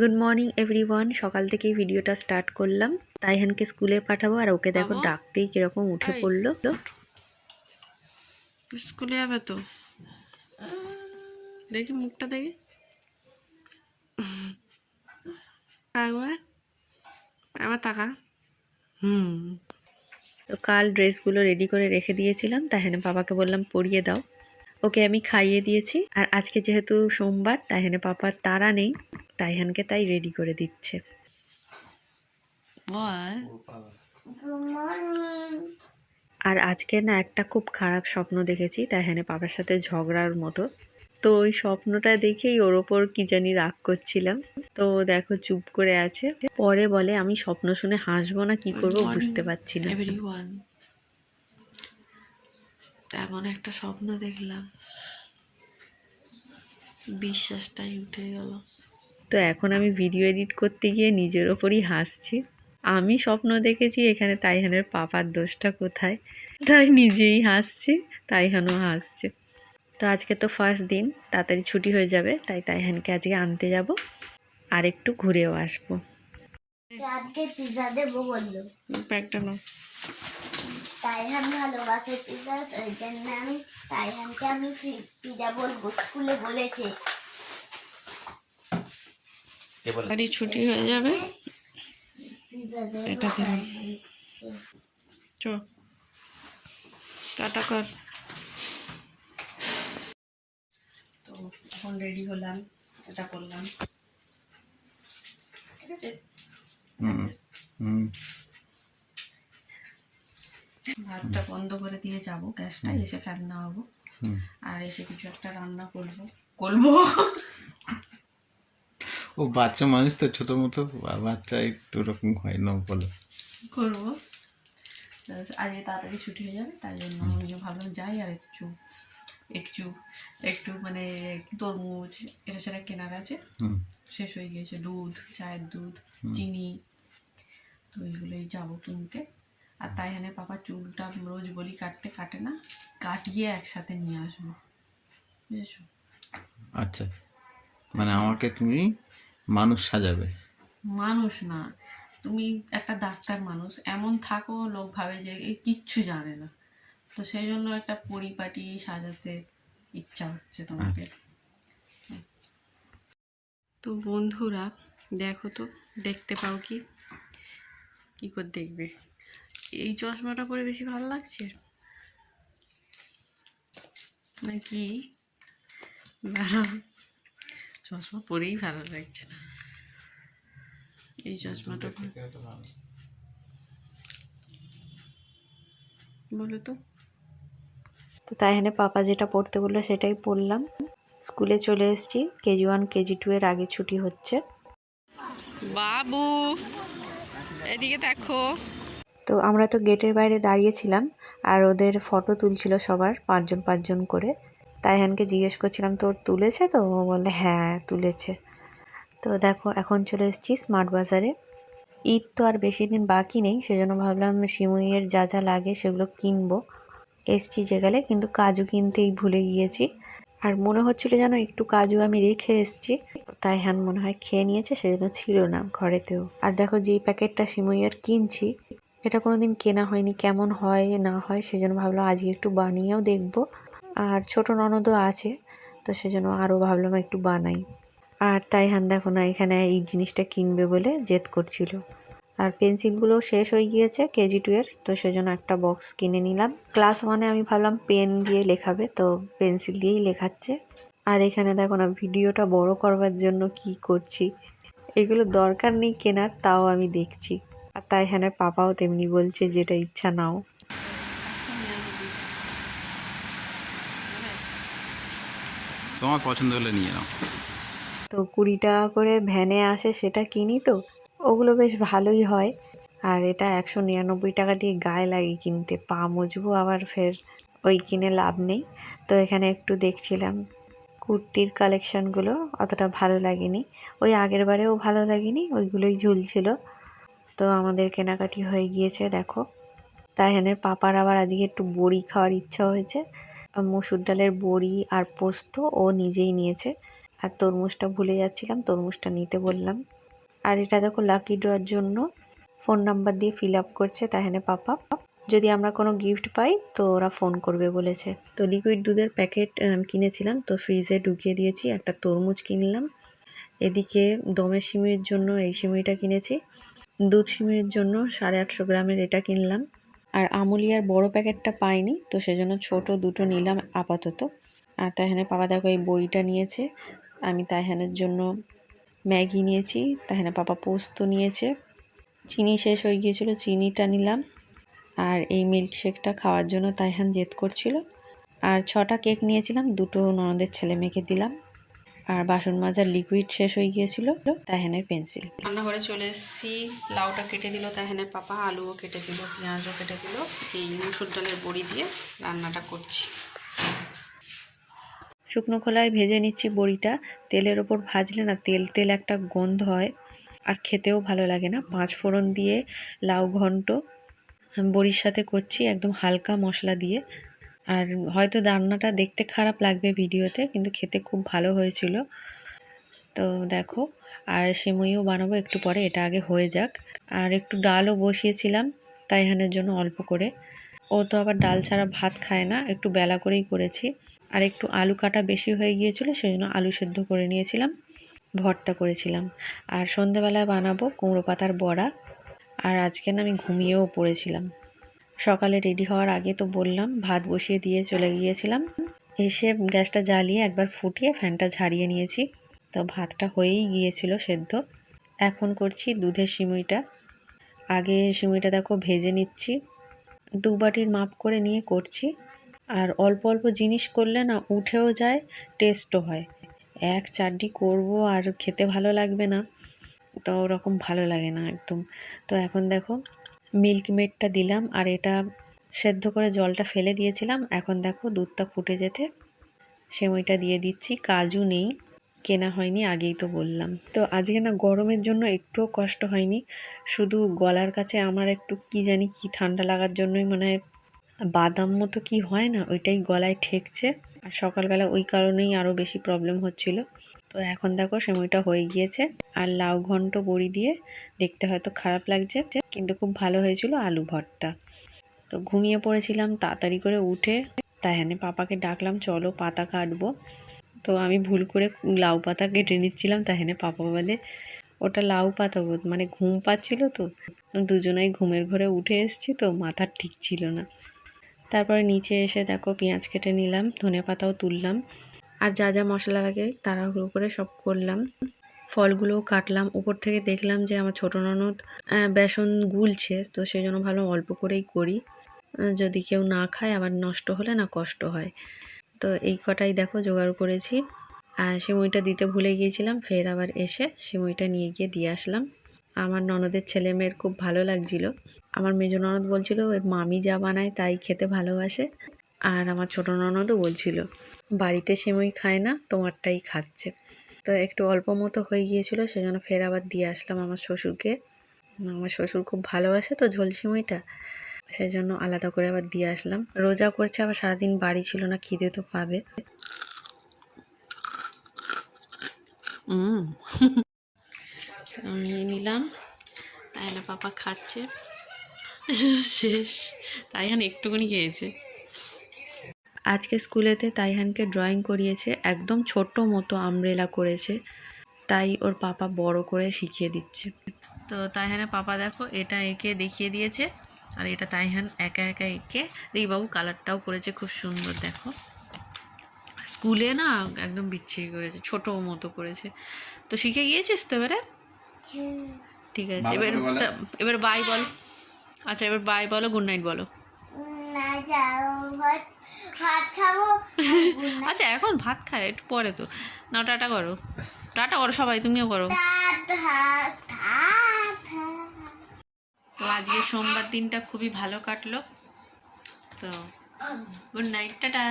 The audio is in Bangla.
গুড মর্নিং এভরিওয়ান সকাল থেকেই ভিডিওটা স্টার্ট করলাম। তাইহানকে স্কুলে পাঠাবো আর ওকে দেখো ডাকতেই কীরকম উঠে। পড়ল। স্কুলে যাবে তো। দেখি মুখটা দেখি। একবার একবার তাকা। হুম। তো কাল ড্রেসগুলো রেডি করে রেখে দিয়েছিলাম। তাহেনে বাবাকে বললাম পরিয়ে দাও। ওকে আমি খাইয়ে দিয়েছি। আর আজকে যেহেতু সোমবার তাহেনে পাপার তারা নেই। তাইহানকে তাই রেডি করে দিচ্ছে। আর? আজকে না একটা খুব খারাপ স্বপ্ন দেখেছি তাইহানে পাপার সাথে ঝগড়ার মতো। তো ওই স্বপ্নটা দেখেই ওর ওপর কি জানি রাগ করছিলাম। তো দেখো চুপ করে আছে। পরে বলে আমি স্বপ্ন শুনে হাসবো না কি করব বুঝতে পারছি না। এমন একটা স্বপ্ন দেখলাম। বিশ্বাসটাই উঠে গেল। তো এখন আমি ভিডিও এডিট করতে গিয়ে নিজের ওপরই হাসছি। আমি স্বপ্ন দেখেছি এখানে তাইহানের পাপার দোষটা কোথায়? তাই নিজেই হাসছি তাইহানও হাসছে। তো আজকে তো ফার্স্ট দিন তাড়াতাড়ি ছুটি হয়ে যাবে তাই তাইহানকে আজকে আনতে যাব আর একটু ঘুরেও আসব। আজকে পিজা দেবো বলল। প্যাকটা নাও। তাইহান ভালোবাসে পিজা ওই জন্য আমি তাইহানকে আমি পিজা বলব স্কুলে বলেছে। বাড়ি ছুটি হয়ে যাবে। এটা দিলাম চ। টাটা কর। তো এখন রেডি হলাম এটা করলাম। ঠিক আছে? হুম হুম। ভাতটা বন্ধ করে দিয়ে যাব গ্যাসটা এসে ফ্যান না হব আর এসে কিছু একটা রান্না করব। করব। ও বাচ্চা মানুষ তো ছোট মতো। বাচ্চা একটু ওরকম হয় না বলো। করব। আজকে তাড়াতাড়ি ছুটি হয়ে যাবে তাই জন্য আমিও ভাবলাম যাই আর একটু একটু একটু মানে তরমুজ এটা সেটা কেনার আছে। হুম। শেষ হয়ে গিয়েছে দুধ চায়ের দুধ চিনি তো ওইগুলোই যাব কিনতে। আর তাই হানে পাপা চুলটা রোজ বলি কাটতে কাটে না কাটিয়ে একসাথে নিয়ে আসব। বুঝেছ? আচ্ছা। মানে আমাকে তুমি মানুষ সাজাবে। মানুষ না। তুমি একটা ডাক্তার মানুষ এমন থাকো লোক ভাবে যে এ কিচ্ছু জানে না। তো সেই জন্য একটা পরিপাটি সাজাতে ইচ্ছা হচ্ছে তোমাকে। তো বন্ধুরা দেখো তো দেখতে পাও কি? কি করে দেখবে? এই চশমাটা পরে বেশি ভালো লাগছে? নাকি? দাঁড়াও। চশমা পরেই ভালো লাগছে না। এই চশমাটা বলো তো। তো তাইহানে পাপা যেটা পড়তে বলল সেটাই পড়লাম। স্কুলে চলে এসেছি। কেজি ওয়ান কেজি টু এর আগে ছুটি হচ্ছে। বাবু এদিকে দেখো। তো আমরা তো গেটের বাইরে দাঁড়িয়েছিলাম আর ওদের ফটো তুলছিল সবার পাঁচজন পাঁচজন করে। তাইহানকে জিজ্ঞেস করছিলাম, তোর তুলেছে তো? ও বলে হ্যাঁ তুলেছে। তো দেখো, এখন চলে এসেছি স্মার্ট বাজারে। ঈদ তো আর বেশি দিন বাকি নেই, সেজন্য ভাবলাম সিমুইয়ের যা যা লাগে সেগুলো কিনবো। এসছি গেলে, কিন্তু কাজু কিনতেই ভুলে গিয়েছি। আর মনে হচ্ছিল যেন একটু কাজু আমি রেখে এসছি। তাই হ্যান মনে হয় খেয়ে নিয়েছে, সেজন্য ছিল না ঘরেতেও। আর দেখো, যেই প্যাকেটটা সিমুইয়ের কিনছি, এটা কোনোদিন কেনা হয়নি, কেমন হয়, না হয়, সেজন্য ভাবলাম আজকে একটু বানিয়েও দেখব। আর ছোট ননদও আছে, তো সেজন্য আরও ভাবলাম একটু বানাই। আর তাই হান দেখো না, এখানে এই জিনিসটা কিনবে বলে জেদ করছিল। আর পেন্সিলগুলো শেষ হয়ে গিয়েছে কেজি টু এর, তো সেজন্য একটা বক্স কিনে নিলাম। ক্লাস ওয়ানে আমি ভাবলাম পেন দিয়ে লেখাবে, তো পেন্সিল দিয়েই লেখাচ্ছে। আর এখানে দেখো না, ভিডিওটা বড় করবার জন্য কি করছি। এগুলো দরকার নেই কেনার, তাও আমি দেখছি। আর তাই এখানে পাপাও তেমনি বলছে, যেটা ইচ্ছা নাও। তোমার পছন্দ হলে নিয়ে নাও। তো কুড়ি টাকা করে ভ্যানে আসে, সেটা কিনি তো? ওগুলো বেশ ভালোই হয়। আর এটা একশো নিরানব্বই টাকা দিয়ে গায়ে লাগে কিনতে, পা মুছবো আবার ফের ওই কিনে লাভ নেই। তো এখানে একটু দেখছিলাম কুর্তির কালেকশানগুলো, অতটা ভালো লাগেনি। ওই আগের বারেও ভালো লাগেনি, ওইগুলোই ঝুলছিল। তো আমাদের কেনাকাটি হয়ে গিয়েছে, দেখো। তাইহানের পাপার আবার আজকে একটু বড়ি খাওয়ার ইচ্ছা হয়েছে। মসুর ডালের বড়ি আর পোস্ত ও নিজেই নিয়েছে। আর তরমুজটা ভুলে যাচ্ছিলাম, তরমুজটা নিতে বললাম। আর এটা দেখো লাকি ড্রর জন্য। ফোন নাম্বার দিয়ে ফিল আপ করছে তাহলে পাপা। যদি আমরা কোনো গিফট পাই, তো ওরা ফোন করবে বলেছে। তো লিকুইড দুধের প্যাকেট কিনেছিলাম, তো ফ্রিজে ঢুকিয়ে দিয়েছি, একটা তরমুজ কিনলাম। এদিকে দমের সিমুইয়ের জন্য এই সিমুইটা কিনেছি। দুধ সিমুইয়ের জন্য সাড়ে আটশো গ্রামের এটা কিনলাম। আর আমুলিয়ার বড় প্যাকেটটা পাইনি, তো সেজন্য ছোট দুটো নিলাম আপাতত। আর তাইহানের পাপা দেখো এই বড়িটা নিয়েছে, আমি তাইহানের জন্য ম্যাগি নিয়েছি, তাইহানের পাপা পোস্ত নিয়েছে। চিনি শেষ হয়ে গিয়েছিল, চিনিটা নিলাম। আর এই মিল্কশেকটা খাওয়ার জন্য তাইহান জেদ করছিল। আর ছটা কেক নিয়েছিলাম, দুটো ননদের ছেলে মেয়েকে দিলাম। আর বাসন মাজার লিকুইড শেষ হয়ে গিয়েছিল তাইহানের পেন্সিল রান্নাঘরে চলে এসেছি। লাউটা কেটে দিল তাইহানের পাপা আলুও কেটে দিল পেঁয়াজও কেটে দিল। এই মুসুর ডালের বড়ি দিয়ে রান্নাটা করছি। শুকনো খোলায় ভেজে নিচ্ছি বড়িটা। তেলের ওপর ভাজলে না তেল তেল একটা গন্ধ হয় আর খেতেও ভালো লাগে না। পাঁচ ফোড়ন দিয়ে লাউ ঘন্ট বড়ির সাথে করছি একদম হালকা মশলা দিয়ে। আর হয়তো রান্নাটা দেখতে খারাপ লাগবে ভিডিওতে, কিন্তু খেতে খুব ভালো হয়েছিল। তো দেখো, আর সেমইও বানাবো, একটু পরে এটা আগে হয়ে যাক। আর একটু ডালও বসিয়েছিলাম তাইহানের জন্য অল্প করে। ও তো আবার ডাল ছাড়া ভাত খায় না, একটু বেলা করেই করেছি। আর একটু আলু কাটা বেশি হয়ে গিয়েছিল সেই জন্য আলু সেদ্ধ করে নিয়েছিলাম, ভর্তা করেছিলাম। আর সন্ধেবেলায় বানাবো কুমড়ো পাতার বড়া। আর আজকে না আমি ঘুমিয়েও পড়েছিলাম। সকালে রেডি হওয়ার আগে তো বললাম, ভাত বসিয়ে দিয়ে চলে গিয়েছিলাম। এসে গ্যাসটা জ্বালিয়ে একবার ফুটিয়ে ফ্যানটা ঝাড়িয়ে নিয়েছি। তো ভাতটা হয়েই গিয়েছিল সেদ্ধ। এখন করছি দুধের সিমুইটা। আগে সিমুইটা দেখো ভেজে নিচ্ছি। দু বাটির মাপ করে নিয়ে করছি। আর অল্প অল্প জিনিস করলে না উঠেও যায়, টেস্টও হয়। এক চারটি করব আর খেতে ভালো লাগবে না। তো ওরকম ভালো লাগে না একদম। তো এখন দেখো মিল্ক মেডটা দিলাম আর এটা সেদ্ধ করে জলটা ফেলে দিয়েছিলাম। এখন দেখো দুধটা ফুটে যেতে। সেমইটা দিয়ে দিচ্ছি। কাজু নেই, কেনা হয়নি, আগেই তো বললাম। তো আজকে না গরমের জন্য একটুও কষ্ট হয়নি। শুধু গলার কাছে আমার একটু কি জানি কি ঠান্ডা লাগার জন্যই মনে বাদাম মতো কি হয় না, ওইটাই গলায় ঠেকছে। আর সকালবেলা ওই কারণেই আরও বেশি প্রবলেম হচ্ছিল। তো এখন দেখো সময়টা হয়ে গিয়েছে। আর লাউ ঘন্ট বড়ি দিয়ে দেখতে হয়তো খারাপ লাগছে, কিন্তু খুব ভালো হয়েছিল আলু ভর্তা। তো ঘুমিয়ে পড়েছিলাম, তাড়াতাড়ি করে উঠে তাইহানে পাপাকে ডাকলাম, চলো পাতা কাটবো। তো আমি ভুল করে লাউ পাতা কেটে নিচ্ছিলাম, তাইহানে পাপা বলে, ওটা লাউ পাতা মানে ঘুম পাচ্ছিল তো। দুজনাই ঘুমের ঘরে উঠে এসেছি তো মাথার ঠিক ছিল না। তারপরে নিচে এসে দেখো পেঁয়াজ কেটে নিলাম ধনে পাতাও তুললাম, আর যা যা মশলা লাগে তাড়াহুড়ো করে সব করলাম। ফলগুলোও কাটলাম। উপর থেকে দেখলাম যে আমার ছোটো ননদ বেসন গুলছে, তো সেই জন্য ভাবলাম অল্প করেই করি। যদি কেউ না খায়, আবার নষ্ট হলে না কষ্ট হয়। তো এই কটাই দেখো জোগাড় করেছি। আর সিমইটা দিতে ভুলে গিয়েছিলাম, ফের আবার এসে সিমইটা নিয়ে গিয়ে দিয়ে আসলাম। আমার ননদের ছেলে মেয়ের খুব ভালো লাগছিল। আমার মেজ ননদ বলছিল ওর মামি যা বানায় তাই খেতে ভালোবাসে। আর আমার ছোটো ননদও বলছিল, বাড়িতে সিমই খায় না, তোমারটাই খাচ্ছে। তো একটু অল্প মতো হয়ে গিয়েছিল, সেজন্য ফের আবার দিয়ে আসলাম আমার শ্বশুরকে। আমার শ্বশুর খুব ভালোবাসে তো ঝোল সিমইটা সেই জন্য আলাদা করে আবার দিয়ে আসলাম। রোজা করছে, আবার সারাদিন বাড়ি ছিল না, খিদে তো পাবে। নিয়ে নিলাম, তাই না পাপা খাচ্ছে। শেষ তাইহান একটুখানি খেয়েছে। আজকে স্কুলেতে তাইহানকে ড্রয়িং করিয়েছে একদম ছোট্ট মতো আমব্রেলা করেছে। তাই ওর পাপা বড় করে শিখিয়ে দিচ্ছে। তো তাইহানের পাপা দেখো এটা এঁকে দেখিয়ে দিয়েছে আর এটা তাইহান একা একা এঁকে দেখি বাবু কালারটাও করেছে খুব সুন্দর দেখো। স্কুলে না একদম বিচ্ছিরি করেছে ছোট মতো করেছে। তো শিখে গিয়েছিস তো এবারে? ঠিক আছে এবার এবার বাই বলো। আচ্ছা এবার বাই বলো গুড নাইট বলো। না যাও। ভাত ভাত খাব আচ্ছা এখন ভাত খায় একটু পরে তো। না টাটা করো। টাটা করো সবাই তুমিও করো। তো আজকে সোমবার দিনটা খুবই ভালো কাটলো। তো গুড নাইট টাটা।